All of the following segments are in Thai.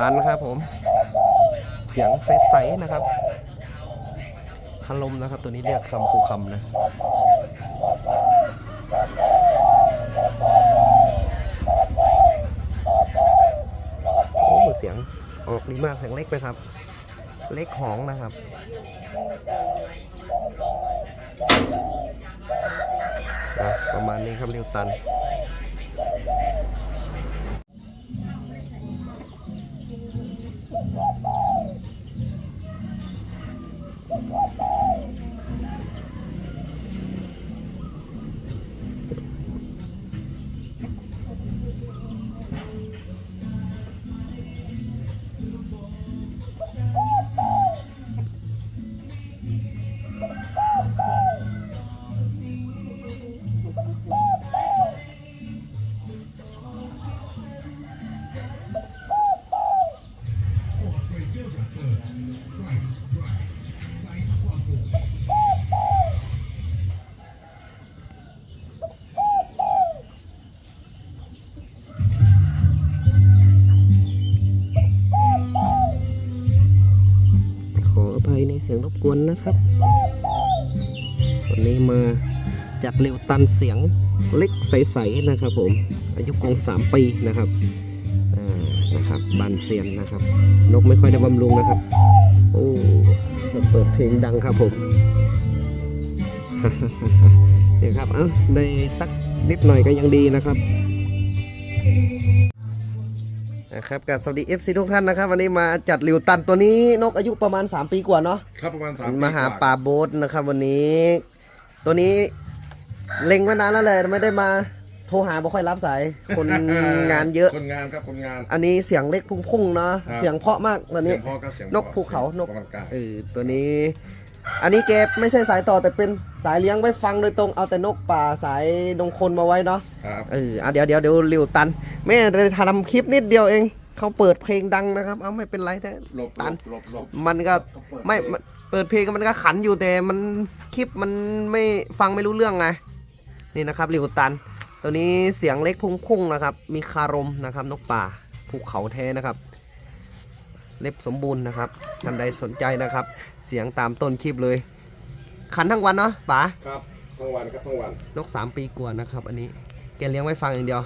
ตันครับผม เสียงใสๆนะครับพัดลมนะครับ ตัวนี้เรียกคำคูคำนะโอ้เสียงออกดีมากเสียงเล็กไหมครับ เล็กหองนะครับประมาณนี้ครับเริวตัน สียงรบกวนนะครับ วันนี้มาจัดเร็วตันเสียงเล็กใสๆนะครับผมอายุกงสามปีนะครับนะครับบานเซียนนะครับ นกไม่ค่อยได้บำรุงนะครับ โอ้เปิดเพลงดังครับผมเดี๋ยวครับเอ้าได้สักนิดหน่อยก็ยังดีนะครับ นะครับกับสวัสดี FC ทุกท่านนะครับ วันนี้มาจัดหลิวตันตัวนี้นกอายุประมาณ 3 ปีกว่าเนาะครับประมาณสามมาหาป่าโบ๊ทนะครับวันนี้ ตัวนี้เล็งไว้นานแล้วเลยไม่ได้มาโทรหาบ่ค่อยรับสาย คนงานเยอะ คนงานครับคนงาน อันนี้เสียงเล็กพุ่งๆเนาะครับเสียงเพราะมากวันนี้ เสียงพ่อครับเสียงนกภูเขานก ประมาณกลางเออตัวนี้ อันนี้เก็บไม่ใช่สายต่อแต่เป็นสายเลี้ยงไว้ฟังโดยตรงเอาแต่นกป่าสายดงคนมาไว้เนาะครับเอออะเดี๋ยวเดี๋ยวเดี๋ยวริวตันแม่ได้ทำคลิปนิดเดียวเองเขาเปิดเพลงดังนะครับ เอาไม่เป็นไรนะหลบตันหลบหลบมันก็ไม่มันเปิดเพลงมันก็ขันอยู่แต่มันคลิปมันไม่ฟังไม่รู้เรื่องไงนี่นะครับริวตัน ตัวนี้เสียงเล็กพุ่งๆนะครับ มีคารมนะครับนกป่าภูเขาแท้นะครับ เล็บสมบูรณ์นะครับท่านใดสนใจนะครับ เสียงตามต้นคลิปเลย ขันทั้งวันเนาะป๋าครับทั้งวันครับทั้งวันนกสามปีกว่านะครับ อันนี้แกเลี้ยงไว้ฟังอย่างเดียว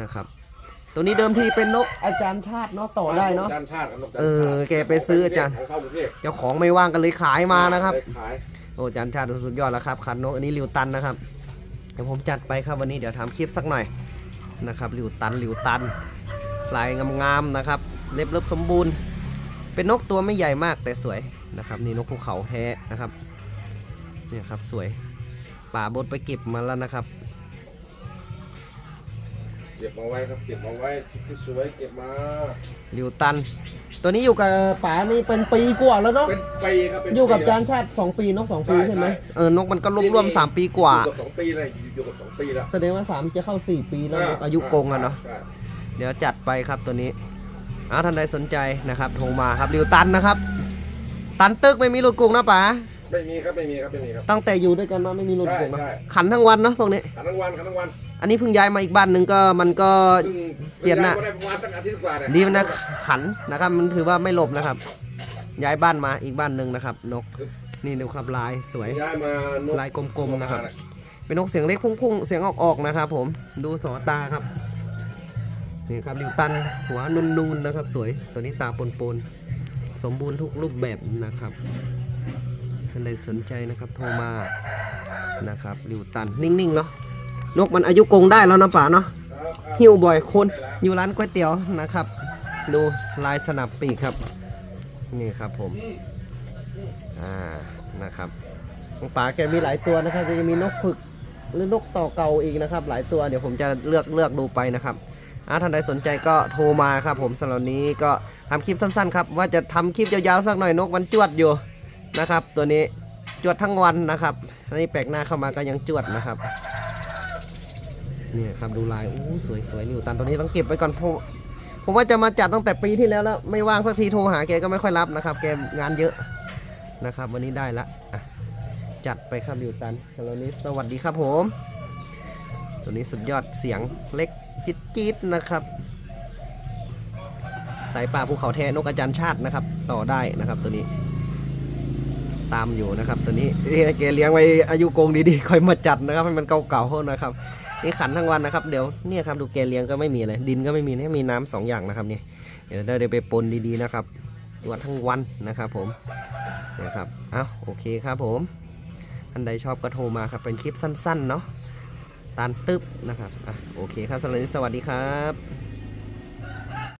นะครับ ตัวนี้เดิมทีเป็นนกอาจารย์ชาติเนาะต่อได้เนาะจานชาติครับนกจานเออชาติแกไปซื้ออาจารย์ ของเข้ากรุงเทพเจ้าของไม่ว่างกันเลยขายมานะครับไปขาย โอ้อาจารย์ชาติสุดยอดแล้วครับคันนกอันนี้ริวตันนะครับ เดี๋ยวผมจัดไปครับวันนี้เดี๋ยวทำคลิปสักหน่อยนะครับริวตันริวตันลายงามๆนะครับ เล็บเล็บสมบูรณ์ เป็นนกตัวไม่ใหญ่มากแต่สวยนะครับนี่นกภูเขาแท้นะครับเนี่ยครับสวยป่าบดไปเก็บมาแล้วนะครับ เก็บมาไว้ครับเก็บมาไว้ที่สวยเก็บมาริวตัน ตัวนี้อยู่กับป๋านี่เป็นปีกว่าแล้วเนาะเป็นปีครับเป็นอยู่กับปีจานชาติ2ปีนก2ปีใช่ใช่ไหมใช่เออนกมันก็รวมๆสามปีกว่าอยู่กับสองปีเลยอยู่กับสองปีแล้วแสดงว่า3จะเข้า4ปีแล้วนกอายุกงอะเนาะใช่เดี๋ยวจัดไปครับตัวนี้เอาท่านใดสนใจนะครับโทรมาครับริวตันนะครับ ตันตึกไม่มีหลุดกรุงนะป๋าไม่มีครับไม่มีครับไม่มีครับ ตั้งแต่อยู่ด้วยกันมาไม่มีหลุดกรุงนะใช่ใช่ ขันทั้งวันเนาะพวกนี้ ขันทั้งวันขันทั้งวันอันนี้เพิ่งย้ายมาอีกบ้านหนึ่งก็มันก็เพิ่งเปลี่ยนหน้าพิ่งได้ประมาณสักอาทิตย์กว่าเนี่ยดีนะขันนะครับ มันถือว่าไม่หลบนะครับ ย้ายบ้านมาอีกบ้านหนึ่งนะครับ นกนี่ดูครับลายสวย ย้ายมานกลายกลมๆนะครับ เป็นนกเสียงเล็กพุ่งๆ เสียงออกๆนะครับผมดูสอตาครับ นี่ครับริวตันหัวนูนๆนะครับ สวยตัวนี้ตาปนๆสมบูรณ์ทุกรูปแบบนะครับท่านใดสนใจนะครับโทรมานะครับริวตันนิ่งๆเนาะนกมันอายุกงได้แล้วนะป่าเนาะครับครับหิวบ่อยคนอยู่ร้านก๋วยเตี๋ยวนะครับ ดูลายสนับปีกครับ นี่ครับผมอ่านะครับป๋าแกมีหลายตัวนะครับจะมีนกฝึกหรือนกต่อเก่าอีกนะครับ หลายตัวเดี๋ยวผมจะเลือกเลือกดูไปนะครับ ท่านใดสนใจก็โทรมาครับผมสำหรับนี้ก็ทำคลิปสั้นๆครับว่าจะทำคลิปยาวๆสักหน่อยนกมันจวดอยู่นะครับ ตัวนี้จวดทั้งวันนะครับอันนี้แปลกหน้าเข้ามาก็ยังจวดนะครับนี่ครับดูลายอู้สวยสวยนิวตันตัวนี้ต้องเก็บไว้ก่อนผมผมว่าจะมาจัดตั้งแต่ปีที่แล้วแล้วไม่ว่างสักทีโทรหาแกก็ไม่ค่อยรับนะครับ แกงานเยอะนะครับ วันนี้ได้ละจัดไปครับดิวตันฮัลโหลนี้สวัสดีครับผม ตัวนี้สุดยอดเสียงเล็ก จิ๊ดๆนะครับ สายป่าภูเขาแท้นกอาจารย์ชาตินะครับ ต่อได้นะครับตัวนี้ ตามอยู่นะครับตัวนี้นี่แกเลี้ยงไว้อายุโกงดีๆค่อยมาจัดนะครับให้มันเก่าๆนะครับนี่ขันทั้งวันนะครับเดี๋ยวเนี่ยครับดูแกเลี้ยงก็ไม่มีอะไรดินก็ไม่มีนะมีน้ำสองอย่างนะครับนี่เดี๋ยวได้ไปปนดีๆนะครับวันทั้งวันนะครับผมนะครับเอ้าโอเคครับผมอันใดชอบก็โทรมาครับเป็นคลิปสั้นๆเนาะ ตันตึ๊บนะครับอะโอเคครับสำหรับวันนี้สวัสดีครับ